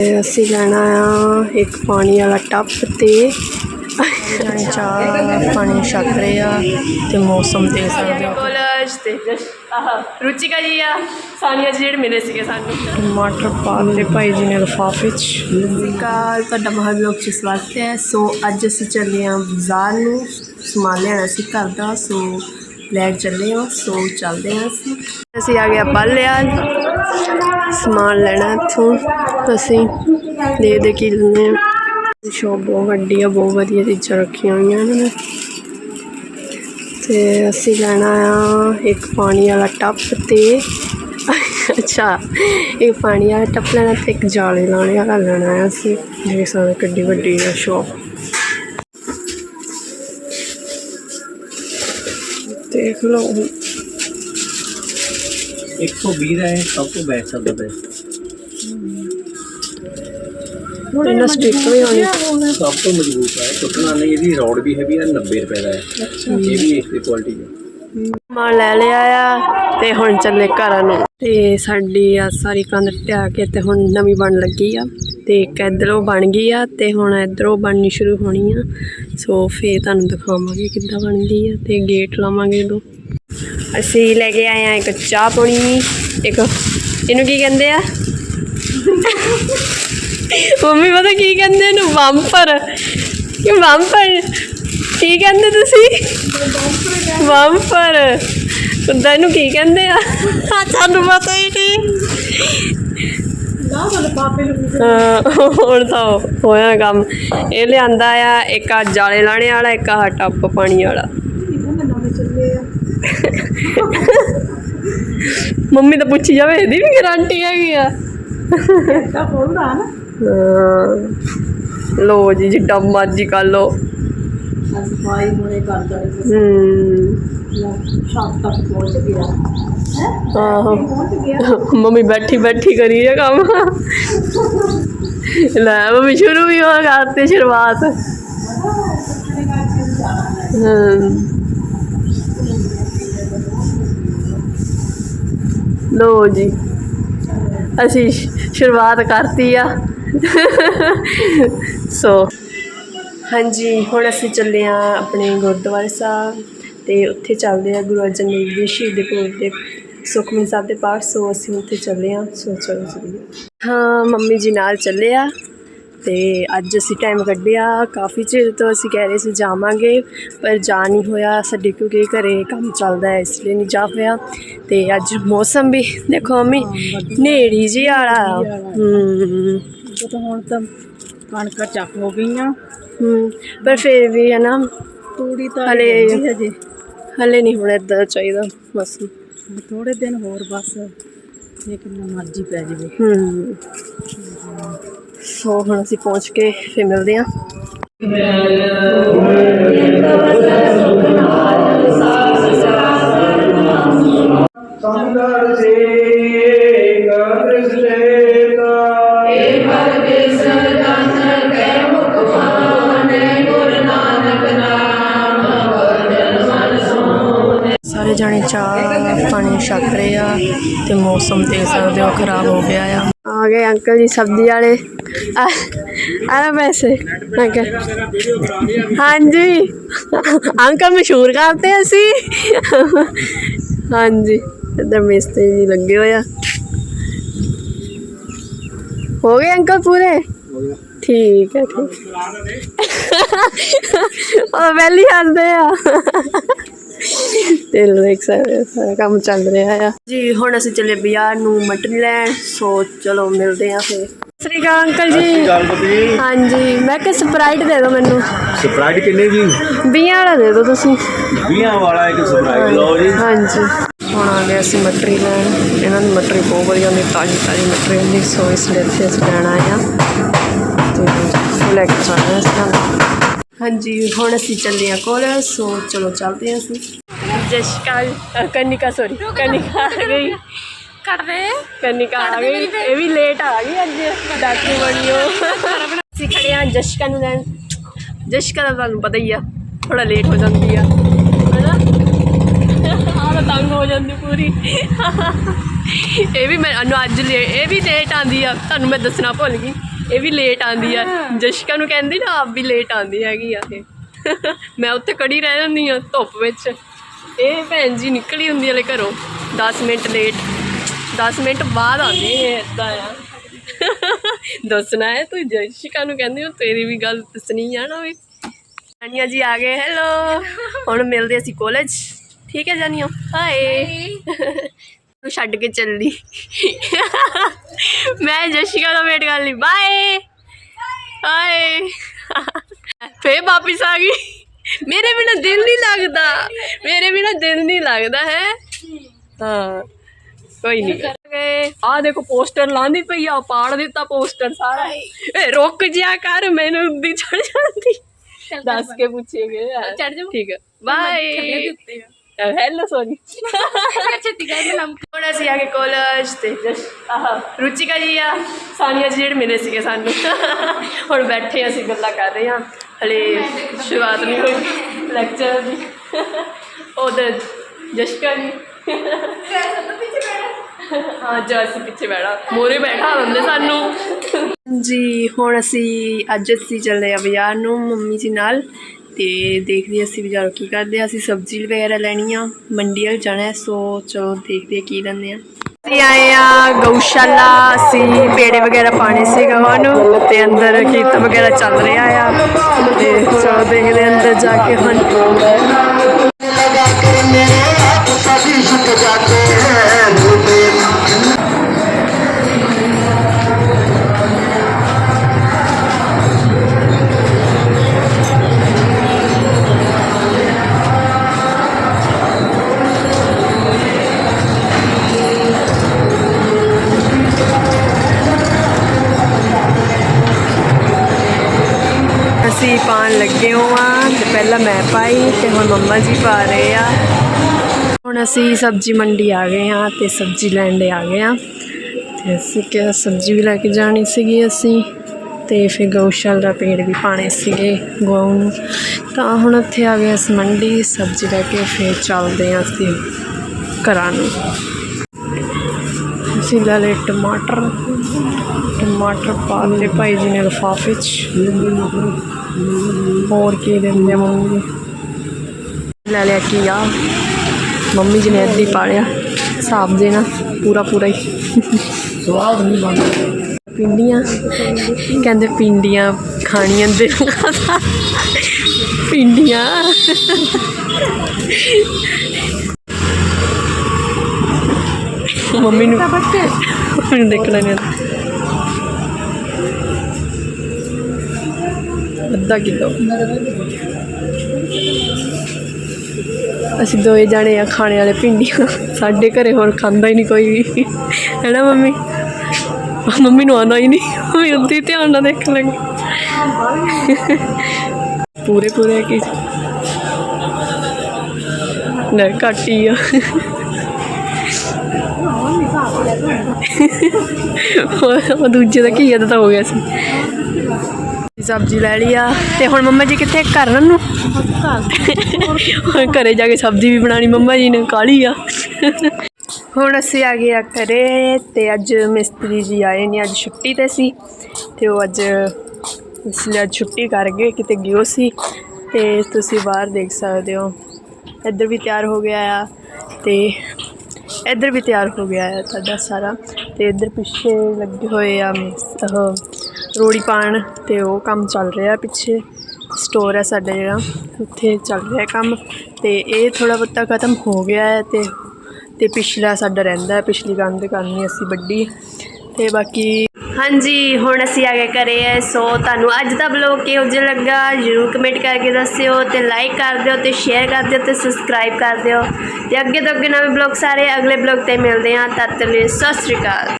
ਅਸੀਂ ਲੈਣਾ ਆ ਇੱਕ ਪਾਣੀ ਵਾਲਾ ਟੱਪ ਤੇ। ਜਾਣੀ ਚਾਹ ਪਾਣੀ ਛਕ ਰਹੇ ਆ ਤੇ ਮੌਸਮ ਦੇਖ ਸਕਦੇ ਹੋ ਕਾਲਜ ਤੇ ਆਹ ਰੁਚਿਕਾ ਜੀ ਆ ਸਾਨੀਆ ਜੀ ਜਿਹੜੇ ਮਿਲੇ ਸੀਗੇ ਸਾਨੂੰ। ਟਮਾਟਰ ਪਾ ਲਏ ਭਾਈ ਜੀ ਨੇ ਲਿਫਾਫੇ 'ਚ। ਕਾਲ ਤੁਹਾਡਾ ਮਹਾ ਬਲੌਗ 'ਚ ਸਵਾਗਤ ਹੈ। ਸੋ ਅੱਜ ਅਸੀਂ ਚੱਲੇ ਆ ਬਾਜ਼ਾਰ ਨੂੰ। ਸਮਾਨ ਲੈਣਾ ਸੀ ਘਰ ਦਾ ਸੋ ਲੈ ਕੇ ਚੱਲੇ ਹਾਂ ਸੋ ਚੱਲਦੇ ਹਾਂ ਅਸੀਂ। ਅਸੀਂ ਆ ਗਏ ਬੱਲਿਆਲ ਸਮਾਨ ਲੈਣਾ ਇੱਥੋਂ। ਅਸੀਂ ਦੇ ਦੇ ਕੀ ਲੈਂਦੇ ਹਾਂ। ਸ਼ੋਪ ਬਹੁਤ ਵੱਡੀ ਆ, ਬਹੁਤ ਵਧੀਆ ਚੀਜ਼ਾਂ ਰੱਖੀਆਂ ਹੋਈਆਂ ਇਹਨਾਂ ਨੇ। ਤੇ ਅਸੀਂ ਲੈਣਾ ਆ ਇੱਕ ਪਾਣੀ ਵਾਲਾ ਟੱਪ ਤੇ। ਅੱਛਾ ਇਹ ਪਾਣੀ ਵਾਲਾ ਟੱਪ ਲੈਣਾ ਤੇ ਇੱਕ ਜਾਲੇ ਲਾਉਣੇ ਵਾਲਾ ਲੈਣਾ ਆ ਅਸੀਂ। ਦੇਖ ਸਕਦੇ ਕਿੱਡੀ ਵੱਡੀ ਆ ਸ਼ੋਪ ਦੇਖ ਲਓ। 120 ਦਾ ਹੈ ਸਭ ਤੋਂ ਬੈਸਟ ਸਭ ਤੋਂ। ਬੈਸਟ ਹੁਣ ਇਹਨਾਂ ਸਟਿਕ ਵੀ ਹੋਣੀ। ਸਭ ਤੋਂ ਮਜ਼ਬੂਤ ਹੈ। ਟੁੱਟਣਾ ਨਹੀਂ ਇਹਦੀ ਰੋਡ ਵੀ ਹੈਵੀ ਹੈ 90 ਰੁਪਏ ਦਾ ਹੈ। ਇਹ ਵੀ ਇਸ ਦੀ ਕੁਆਲਿਟੀ ਹੈ। ਮਾਂ ਲੈ ਲਿਆ ਆ ਤੇ ਹੁਣ ਚੱਲੇ ਘਰਾਂ ਨੂੰ। ਤੇ ਸਾਡੀ ਆ ਸਾਰੀ ਕੰਧ ਢਾ ਕੇ ਤੇ ਹੁਣ ਨਵੀਂ ਬਣ ਲੱਗੀ ਆ। ਤੇ ਇੱਕ ਇੱਧਰੋਂ ਬਣ ਗਈ ਆ ਤੇ ਹੁਣ ਇੱਧਰੋਂ ਬਣਨੀ ਸ਼ੁਰੂ ਹੋਣੀ ਆ। ਸੋ ਫੇਰ ਤੁਹਾਨੂੰ ਦਿਖਾਵਾਂਗੇ ਕਿੱਦਾਂ ਬਣਦੀ ਆ ਤੇ ਗੇਟ ਲਾਵਾਂਗੇ ਦੋ ਅਸੀਂ ਲੈ ਕੇ ਆਏ ਆ ਇੱਕ ਚਾਹ ਪੋਣੀ, ਇੱਕ ਇਹਨੂੰ ਕੀ ਕਹਿੰਦੇ ਆ? ਮੰਮੀ ਪਤਾ ਕੀ ਕਹਿੰਦੇ ਇਹਨੂੰ? ਬੰਪਰ ਕਿ ਬੰਪਰ ਕੀ ਕਹਿੰਦੇ ਤੁਸੀਂ? ਬੰਪਰ ਉਦਾਂ ਇਹਨੂੰ ਕੀ ਕਹਿੰਦੇ ਆ? ਸਾਨੂੰ ਪਤਾ ਹੀ ਨਹੀਂ। ਹਾਂ, ਹੁਣ ਤਾਂ ਹੋਇਆ ਕੰਮ। ਇਹ ਲਿਆਂਦਾ ਆ, ਇੱਕ ਆ ਜਾਲੇ ਲਾਣੇ ਵਾਲਾ, ਇੱਕ ਆ ਟੱਪ ਪਾਣੀ ਵਾਲਾ। ਮੰਮੀ ਤਾਂ ਪੁੱਛੀ ਜਾਵੇ ਇਹਦੀ ਵੀ ਗਾਰੰਟੀ ਹੈਗੀ ਆ। ਹਾਂ। ਲੋ ਜੀ ਜਿੱਡਾ ਮਰਜ਼ੀ ਕਰ ਲੋ ਸਫ਼ਾਈ ਹੁਣੇ ਕਰ ਦੜੇ ਹੂੰ। ਸ਼ਾਮ ਤੱਕ ਪਹੁੰਚ ਗਿਆ। ਆਹੋ। ਪਹੁੰਚ ਗਿਆ। ਮੰਮੀ ਬੈਠੀ ਬੈਠੀ ਕਰੀ ਹੈ ਕੰਮ। ਲੈ ਮੰਮੀ ਸ਼ੁਰੂ ਵੀ ਹੋ ਕਰਤੇ ਸ਼ੁਰੂਆਤ। ਹਮ ਲੋ ਜੀ। ਅਸੀਂ ਸ਼ੁਰੂਆਤ ਕਰਤੀ ਆ। ਸੋ, ਹਾਂਜੀ, ਹੁਣ ਅਸੀਂ ਚੱਲੇ ਆ ਆਪਣੇ ਗੁਰਦੁਆਰੇ ਸਾਹਿਬ ਤੇ ਉੱਥੇ ਚੱਲਦੇ ਆ ਗੁਰੂ ਅਰਜਨ ਦੇਵ ਜੀ ਸ਼ਹੀਦ ਕੋਲ ਦੇ ਸੁਖਮਨੀ ਸਾਹਿਬ ਦੇ ਪਾਠ। ਸੋ ਅਸੀਂ ਉੱਥੇ ਚੱਲੇ ਆ। ਸੋ ਚਲੋ ਚੱਲੀਏ ਹਾਂ, ਮੰਮੀ ਜੀ ਨਾਲ ਚੱਲੇ ਆ। ਤੇ ਅੱਜ ਅਸੀਂ ਟਾਈਮ ਕੱਢਿਆ। ਕਾਫੀ ਚਿਰ ਤੋਂ ਅਸੀਂ ਕਹਿ ਰਹੇ ਸੀ ਜਾਵਾਂਗੇ ਪਰ ਜਾ ਨਹੀਂ ਹੋਇਆ। ਸਾਡੇ ਕਿਉਂਕਿ ਘਰੇ ਕੰਮ ਚੱਲਦਾ ਹੈ ਇਸ ਲਈ ਨਹੀਂ ਜਾ ਹੋਇਆ। ਤੇ ਅੱਜ ਮੌਸਮ ਵੀ ਦੇਖੋ ਮੰਮੀ ਨੇੜੀ ਜੀ ਵਾਲਾ ਹੂੰ। ਜਦੋਂ ਹੁਣ ਤਾਂ ਕਣਕਾਂ ਚੱਕ ਹੋ ਗਈਆਂ। ਹੂੰ ਪਰ ਫਿਰ ਵੀ ਹੈ ਨਾ ਤੂੜੀ ਤਾਂ ਹਲੇ- ਹਜੇ। ਹਲੇ ਨਹੀਂ ਹੋਣਾ ਇਦਾਂ ਚਾਹੀਦਾ ਬਸ। ਥੋੜੇ ਦਿਨ ਹੋਰ ਬਸ ਇਹ ਕਿੰਨਾ ਮਰਜ਼ੀ ਪੈ ਜਾਵੇ। ਹੂੰ। ਸੋ ਹੁਣ ਅਸੀਂ ਪਹੁੰਚ ਕੇ ਫਿਰ ਮਿਲਦੇ ਸੰਦਰ ਸੇ ਸੇਤਾ ਸਾਰੇ ਜਾਣੇ ਚਾਹ ਪਾਣੀ ਛਕ ਰਹੇ ਆ ਤੇ ਮੌਸਮ ਦੇਖ ਸਕਦੇ ਹੋ ਖਰਾਬ ਹੋ ਗਿਆ ਆ। ਆ ਗਏ ਅੰਕਲ ਜੀ ਸਬਜ਼ੀ ਵਾਲੇ। ਆ ਪੈਸੇ। ਅੰਕਲ ਹਾਂਜੀ। ਅੰਕਲ ਮਸ਼ਹੂਰ ਕਰਦੇ ਅਸੀਂ। ਹਾਂਜੀ, ਇੱਧਰ ਮਿਸਤਰੀ ਜੀ ਲੱਗੇ ਹੋਏ ਹੋ ਗਏ ਅੰਕਲ ਪੂਰੇ? ਠੀਕ ਹੈ, ਠੀਕ। ਉਹ ਵੈਲੀ ਆਂਦੇ ਆ। ਤੇ ਦੇਖ ਸਾਰਾ ਕੰਮ ਚੱਲ ਰਿਹਾ ਆ। ਜੀ, ਹੁਣ ਅਸੀਂ ਚੱਲੇ ਬਾਜ਼ਾਰ ਨੂੰ ਮਟਨ ਲੈਣ। ਸੋ ਚਲੋ ਮਿਲਦੇ ਆ ਫੇਰ। ਸ੍ਰੀ ਅਕਾਲ ਅੰਕਲ ਜੀ। ਗੱਲ ਬਤੀ ਹਾਂਜੀ ਮੈਂ ਕਿ ਸਪਰਾਈਟ ਦੇ ਦਿਓ ਮੈਨੂੰ। ਸਪਰਾਈਟ ਕਿੰਨੇ ਜੀ ਵੀਹਾਂ ਵਾਲਾ ਦੇ ਦਿਓ ਤੁਸੀਂ। 20 ਵਾਲਾ ਇੱਕ ਸਪਰਾਈਟ ਲਓ ਜੀ। ਹਾਂਜੀ। ਹੁਣ ਆ ਗਏ ਅਸੀਂ ਮਟਰੀ ਲੈਣ। ਇਹਨਾਂ ਦੀ ਮਟਰੀ ਬਹੁਤ ਵਧੀਆ ਹੁੰਦੀ ਤਾਜ਼ੀ ਤਾਜ਼ੀ ਮਟਰੀ ਹੁੰਦੀ ਸੋ ਇਸ ਲਈ ਇੱਥੇ ਅਸੀਂ ਲੈਣ ਆਏ ਆ ਤੇ ਲੈ ਕੇ ਜਾਣਾ ਇਸ ਤਰ੍ਹਾਂ ਹਾਂਜੀ ਹੁਣ ਅਸੀਂ ਚੱਲੇ ਆ ਕੋਲ। ਸੋ ਚਲੋ ਚੱਲਦੇ ਹਾਂ ਅਸੀਂ। ਜਸ਼ਕਾਲ ਕਨਿਕਾ ਸੋਰੀ ਕਨਿਕਾ ਆ ਗਈ। ਕਰ ਰਹੇ ਕਨਿਕਾ ਆ ਗਈ ਇਹ ਵੀ ਲੇਟ ਆ ਗਈ ਅੱਜ। ਡਾਕੂ ਬਣਿਓ। ਅਸੀਂ ਖੜੇ ਆ ਜਸ਼ਕਾ ਨੂੰ ਲੈਣ। ਜਸ਼ਕਾ ਦਾ ਤੁਹਾਨੂੰ ਪਤਾ ਹੀ ਆ ਥੋੜਾ ਲੇਟ ਹੋ ਜਾਂਦੀ ਆ। ਹੈਨਾ? ਆਹ ਤਾਂ ਤੰਗ ਹੋ ਜਾਂਦੀ ਪੂਰੀ। ਇਹ ਵੀ ਮੈਨੂੰ ਅੱਜ ਲੇ ਇਹ ਵੀ ਲੇਟ ਆਂਦੀ ਆ। ਤੁਹਾਨੂੰ ਮੈਂ ਦੱਸਣਾ ਭੁੱਲ ਗਈ। ਇਹ ਵੀ ਲੇਟ ਆਂਦੀ ਆ। ਜਸ਼ਿਕਾ ਨੂੰ ਕਹਿੰਦੀ ਨਾ ਆਪ ਵੀ ਲੇਟ ਆਂਦੀ ਹੈਗੀ ਆ ਇਹ। ਮੈਂ ਉੱਥੇ ਖੜੀ ਰਹਿ ਜਾਂਦੀ ਆ ਧੁੱਪ ਵਿੱਚ। ਇਹ ਭੈਣ ਜੀ ਨਿਕਲੀ ਹੁੰਦੀ ਹਲੇ ਘਰੋਂ। 10 ਮਿੰਟ ਲੇਟ 10 ਮਿੰਟ ਬਾਅਦ ਆਉਂਦੀ ਇਹ ਇਦਾਂ ਆ। ਦੱਸਣਾ ਹੈ, ਤੂੰ ਜਸ਼ਿਕਾ ਨੂੰ ਕਹਿੰਦੀ ਹੋ ਤੇਰੀ ਵੀ ਗੱਲ ਦੱਸਣੀ ਆ ਨਾ ਵੀ। ਜਾਨੀਆ ਜੀ ਆ ਗਏ ਹੈਲੋ ਹੁਣ ਮਿਲਦੇ ਅਸੀਂ ਕਾਲਜ ਠੀਕ ਹੈ ਜਾਨੀਆ ਹਾਏ ਤੂੰ ਛੱਡ ਕੇ ਚੱਲੀ। ਮੈਂ ਜਸ਼ਿਕਾ ਦਾ ਵੇਟ ਕਰ ਲਈ ਬਾਏ ਹਾਏ ਫੇਰ ਵਾਪਿਸ ਆ ਗਈ। ਮੇਰੇ ਬਿਨਾ ਦਿਲ ਨਹੀਂ ਲੱਗਦਾ। ਮੇਰੇ ਬਿਨਾ ਦਿਲ ਨਹੀਂ ਲੱਗਦਾ ਹੈ। ਹਾਂ। ਕੋਈ ਨਹੀਂ ਗਏ ਆ ਦੇਖੋ ਪੋਸਟਰ ਲਾਂਦੀ ਪਈ ਆ ਪਾੜ ਦਿੱਤਾ ਪੋਸਟਰ ਸਾਰਾ। ਏ ਰੁਕ ਜਾ ਕਰ ਮੈਨੂੰ ਉੱਦੀ ਚੜ ਜਾਂਦੀ। ਦੱਸ ਕੇ ਪੁੱਛੇਗੇ। ਚੜ ਜਾ ਠੀਕ ਹੈ ਬਾਏ ਹੈਲੋ ਸੋਨੀ ਛੇਤੀ ਕਰ ਨਾਮ ਹੁਣ ਅਸੀਂ ਆ ਕੇ ਕਾਲਜ ਤੇ। ਰੁਚਿਕਾ ਜੀ ਆ ਸਾਨੀਆ ਜੀ ਜਿਹੜੇ ਮਿਲੇ ਸੀਗੇ ਸਾਨੂੰ। ਹੁਣ ਬੈਠੇ ਅਸੀਂ ਗੱਲਾਂ ਕਰ ਰਹੇ ਹਾਂ ਹਲੇ ਸ਼ੁਰੂਆਤ ਨਹੀਂ ਹੋਈ। ਲੈਕਚਰ ਦੀ। ਉਧਰ ਜਸ਼ਕਾ ਜੀ। ਹਾਂ ਜੋ ਅਸੀਂ ਪਿੱਛੇ ਬੈਠਾ ਮੋਰੇ ਬੈਠਾ ਹੁੰਦੇ ਸਾਨੂੰ। ਜੀ ਹੁਣ ਅਸੀਂ ਅੱਜ ਅਸੀਂ ਚੱਲੇ ਆ ਬਾਜ਼ਾਰ ਨੂੰ ਮੰਮੀ ਜੀ ਨਾਲ ਤੇ ਦੇਖਦੇ ਹਾਂ ਅਸੀਂ ਬਾਜ਼ਾਰੋਂ ਕੀ ਕਰਦੇ ਆ ਅਸੀਂ ਸਬਜ਼ੀ ਵਗੈਰਾ ਲੈਣੀ ਆ ਮੰਡੀ ਵੱਲ ਜਾਣਾ ਸੋ ਚਲੋ ਦੇਖਦੇ ਕੀ ਲੈਂਦੇ ਆ ਅਸੀਂ ਆਏ ਆ ਗਊਸ਼ਾਲਾ ਅਸੀਂ ਪੇੜੇ ਵਗੈਰਾ ਪਾਣੇ ਸੀ ਗਾਵਾਂ ਨੂੰ ਤੇ ਅੰਦਰ ਖੇਤ ਵਗੈਰਾ ਚੱਲ ਰਿਹਾ ਆ। ਤੇ ਚਲੋ ਦੇਖਦੇ ਹਾਂ ਅੰਦਰ ਜਾ ਕੇ ਹੁਣ। ਪਹਿਲਾਂ ਮੈਂ ਤੇ ਹੁਣ ਮੰਮਾ ਜੀ ਪਾ ਰਹੇ ਆ। ਹੁਣ ਅਸੀਂ ਸਬਜ਼ੀ ਮੰਡੀ ਆ ਗਏ ਆ ਤੇ ਸਬਜ਼ੀ ਲੈਣ ਲਈ ਆ ਗਏ ਆ ਤੇ ਅਸੀਂ ਕਿਹਾ ਸਬਜ਼ੀ ਵੀ ਲੈ ਕੇ ਜਾਣੀ ਸੀਗੀ ਅਸੀਂ ਤੇ ਫਿਰ ਗਊਸ਼ਾਲ ਦਾ ਪੇੜ ਵੀ ਪਾਣੇ ਸੀਗੇ ਗਊ ਨੂੰ। ਤਾਂ ਹੁਣ ਇੱਥੇ ਆ ਗਏ ਅਸੀਂ ਮੰਡੀ, ਸਬਜ਼ੀ ਲੈ ਕੇ ਫਿਰ ਚੱਲਦੇ ਆ ਅਸੀਂ ਘਰਾਂ ਨੂੰ। ਅਸੀਂ ਲੈ ਲਏ ਟਮਾਟਰ ਟਮਾਟਰ ਪਾ ਲਏ ਭਾਈ ਜੀ ਨੇ ਲਿਫਾਫੇ 'ਚ। ਹੋਰ ਕੀ ਦਿੰਦੇ ਆ ਮੰਮੀ ਜੀ? ਲੈ ਲਿਆ ਕੀ ਆ? ਮੰਮੀ ਜੀ ਨੇ ਅੱਧੀ ਪਾ ਲਿਆ। ਹਿਸਾਬ ਦੇ ਨਾਲ ਪੂਰਾ ਪੂਰਾ ਹੀ। ਸਵਾਦ ਨਹੀਂ ਬਣਦਾ। ਪਿੰਡੀਆਂ ਕਹਿੰਦੇ ਪਿੰਡੀਆਂ ਖਾਣੀਆਂ ਦੇ ਪਿੰਡੀਆਂ। ਮੰਮੀ ਨੂੰ ਮੈਨੂੰ ਦੇਖਣਾ ਨਹੀਂ ਆਉਂਦਾ। ਅੱਧਾ ਕਿਲੋ। ਅਸੀਂ ਦੋਏ ਜਾਣੇ ਆ ਖਾਣੇ ਵਾਲੇ ਭਿੰਡੀਆਂ। ਸਾਡੇ ਘਰੇ ਹੋਰ ਖਾਂਦਾ ਹੀ ਨਹੀਂ ਕੋਈ ਵੀ। ਹੈਨਾ ਮੰਮੀ? ਮੰਮੀ ਨੂੰ ਆਉਂਦਾ ਹੀ ਨਹੀਂ। ਮੰਮੀ ਉੱਦੀ ਧਿਆਨ ਨਾਲ ਦੇਖਣ ਲੱਗੀ ਪੂਰੇ ਪੂਰੇ ਕੀ। ਨਾ ਘੱਟ ਹੀ ਆ। ਉਹ ਉਹ ਦੂਜੇ ਦਾ ਕੀ ਤਾਂ ਹੋ ਗਿਆ ਸੀ। ਸਬਜ਼ੀ ਲੈ ਲਈ ਆ। ਤੇ ਹੁਣ ਮੰਮਾ ਜੀ ਕਿੱਥੇ ਘਰ ਨੂੰ ਹੁਣ ਘਰੇ ਜਾ ਕੇ ਸਬਜ਼ੀ ਵੀ ਬਣਾਣੀ ਮੰਮਾ ਜੀ ਨੇ ਕਾਲੀ ਆ। ਹੁਣ ਅਸੀਂ ਆ ਗਏ ਆ ਘਰੇ ਤੇ ਅੱਜ ਮਿਸਤਰੀ ਜੀ ਆਏ ਨੇ, ਅੱਜ ਛੁੱਟੀ ਤੇ ਸੀ। ਤੇ ਉਹ ਅੱਜ ਇਸ ਲਈ ਅੱਜ ਛੁੱਟੀ ਕਰ ਗਏ, ਕਿਤੇ ਗਿਓ ਸੀ। ਤੇ ਤੁਸੀਂ ਬਾਹਰ ਦੇਖ ਸਕਦੇ ਹੋ, ਇੱਧਰ ਵੀ ਤਿਆਰ ਹੋ ਗਿਆ ਆ। ਤੇ ਇੱਧਰ ਵੀ ਤਿਆਰ ਹੋ ਗਿਆ ਹੈ ਤੁਹਾਡਾ ਸਾਰਾ। ਤੇ ਇੱਧਰ ਪਿੱਛੇ ਲੱਗੇ ਹੋਏ ਆ ਉਹ ਰੋੜੀ ਪਾਣ ਤੇ ਉਹ ਕੰਮ ਚੱਲ ਰਿਹਾ ਪਿੱਛੇ। ਸਟੋਰ ਹੈ ਸਾਡਾ ਜਿਹੜਾ, ਉੱਥੇ ਚੱਲ ਰਿਹਾ ਕੰਮ ਤੇ ਇਹ ਥੋੜਾ ਬਹੁਤਾ ਖਤਮ ਹੋ ਗਿਆ ਹੈ ਤੇ ਤੇ ਪਿਛਲਾ ਸਾਡਾ ਰਹਿੰਦਾ ਹੈ, ਪਿਛਲੀ ਕੰਧ ਕਰਨੀ ਅਸੀਂ ਵੱਡੀ। ਤੇ ਬਾਕੀ ਹਾਂਜੀ, ਹੁਣ ਅਸੀਂ ਆ ਗਏ ਘਰੇ ਐ ਸੋ ਤੁਹਾਨੂੰ ਅੱਜ ਦਾ ਬਲੌਗ ਕਿਹੋ ਜਿਹਾ ਲੱਗਾ ਜਰੂਰ ਕਮੈਂਟ ਕਰਕੇ ਦੱਸਿਓ ਤੇ ਲਾਈਕ ਕਰ ਦਿਓ ਤੇ ਸ਼ੇਅਰ ਕਰ ਦਿਓ ਤੇ ਸਬਸਕ੍ਰਾਈਬ ਕਰ ਦਿਓ। ਤੇ ਅੱਗੇ ਤੋਂ ਅੱਗੇ ਨਵੇਂ ਬਲੌਗ ਸਾਰੇ ਅਗਲੇ ਬਲੌਗ ਤੇ ਮਿਲਦੇ ਹਾਂ, ਤਦ ਤੱਕ ਲਈ ਸਤਿ ਸ਼੍ਰੀ ਅਕਾਲ।